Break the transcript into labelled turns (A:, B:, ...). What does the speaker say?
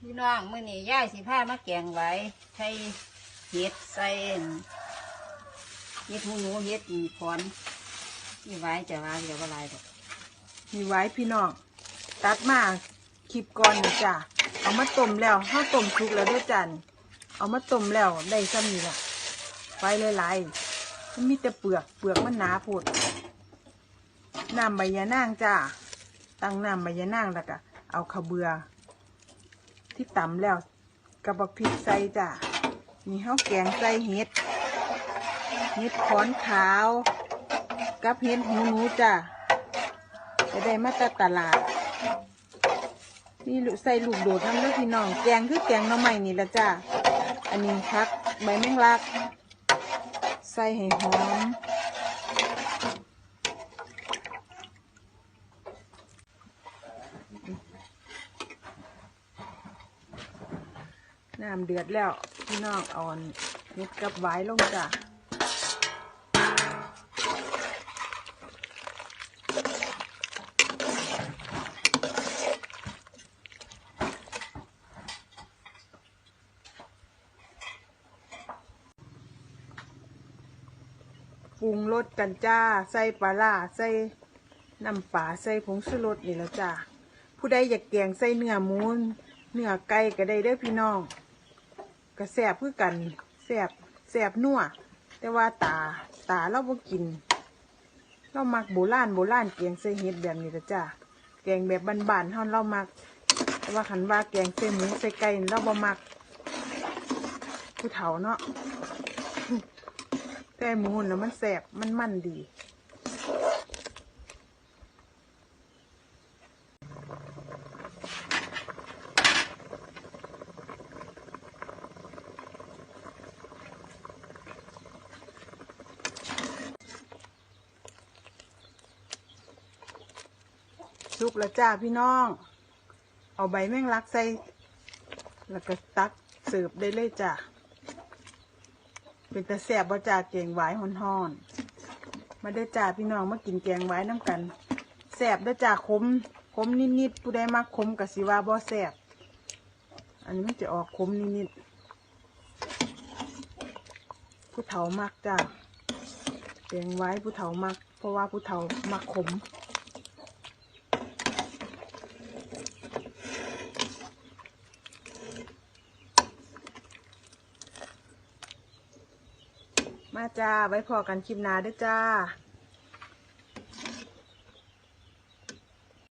A: พี่น้องมื้อนี้ย่ายสิพามาแกงไว้ใช้เห็ดใส่เห็ดหูหนูเห็ดขอนนี่ไว้จะว่าเดี๋ยวว่าลายดอก
B: มีไว้พี่น้องตัดมาคลิปก่อนนี่จ้ะเอามาต้มแล้วข้าต้มสุกแล้วด้วยจันเอามาต้มแล้วได้ซ้ำนี่ละไฟหลายๆมันมีแต่เปลือกเปลือกมันหนาโพดน้ำใบยะนางจ้าตั้งน้ำใบยะนางแล้วก็ เอาขาเบือ ที่ตำแล้วกับบักพริกใส่จ้ะมีข้าวแกงใส่เห็ด เห็ดขอนขาว กับเห็ดหูหนูจ้ะจะได้มาจาตลาดนี่ลูกใส่ลูกโดดน้ำด้อพี่น้อง แกงคือแกงหน่อไม้นี่ละจ้าอันนี้พักใบแมงลัก ใส่ให้หอม น้ำเดือดแล้วพี่น้องอาอันเม็ดกับไว้ลงจ้ะปรุงรสกันจ้า ใส่ปลาร้าใส่น้ำปลาใส่ผงชูรสนี่แล้วจ้าผู้ใดอยากแกงใส่เนื้อมูนเนื้อไก่ก็ได้เด้อพี่น้อง ก็แสบเพื่อกันแสบแสบนัวแต่ว่าตาตาเราบ่กิน เรามักโบราณโบราณแกงใส่เห็ดแบบนี้ละจ้าแกงแบบบานๆเฮาเรามัก แต่ว่าขันว่าแกงใส่หมูใส่ไก่เราบ่มักผู้เฒ่าเนาะแต่หมูน่ะมันแสบมันมันดี สุกแล้วจ้าพี่น้อง เอาใบแมงลักใส่ แล้วก็ตักเสิร์ฟได้เลยจ้าเป็นตะแสบบ่จ่าแกงหวายห่อนๆมาได้จ่าพี่น้องมากินแกงหวายน้ำกันแสบได้จ่าขมขมนิดๆผู้ใดมักขมกับสิว่าบ่แสบอันนี้มันจะออกขมนิดๆผู้เฒ่ามักจ้าแกงหวายผู้เฒ่ามักเพราะว่าผู้เฒ่ามักขม มาจ้า ไว้พอกันคลิปหน้าเด้วยจ้า